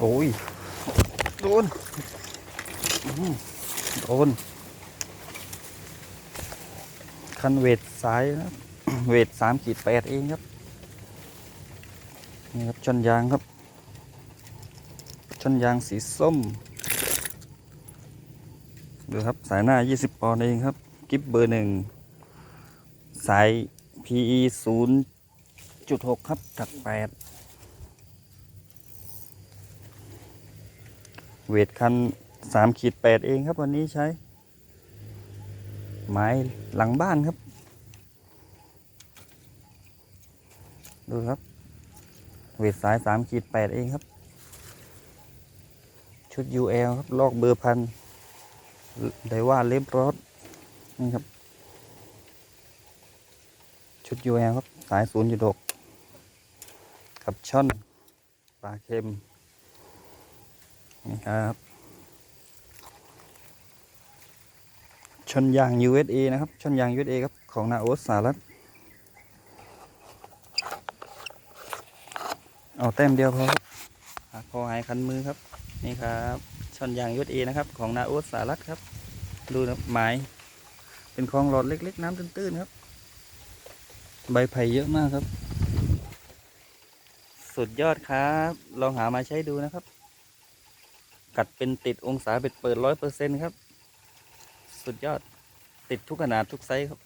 โอ้ย โดน โดน คันเวทสายนะเวทสามขีดแปดเองครับ นี่ครับชนยางครับชนยางสีส้ม ดูครับสายหน้า 20 ปอนด์เองครับ กิฟเบอร์หนึ่ง สาย PE 0.6 ครับจาก8 เวทคัน3ขีด8เองครับวันนี้ใช้ ไม้หลังบ้านครับ ดูครับ เวทสาย3ขีด8เองครับ ชุด UL ครับ ลอกเบอร์พันได้ว่าเล็บรถนี่ครับ ชุด UL ครับ สาย0.6กับช่อนปลาเค็ม นี่ครับชนยาง USA นะครับชนยาง USA ครับ ของนาโอสสารัฐเอาแต้มเดียวพอครับพอหายคันมือครับ นี่ครับชนยาง USA นะครับ ของนาโอสสารัฐครับ ดูนะไม้เป็นคลองหลอดเล็ก ๆ น้ำตื้นๆครับ ใบไผ่เยอะมากครับ สุดยอดครับ ลองหามาใช้ดูนะครับ กัดเป็นติดองศาเบ็ดเปิดร้อยเปอร์เซ็นต์ครับ สุดยอดติดทุกขนาดทุกไซส์ครับ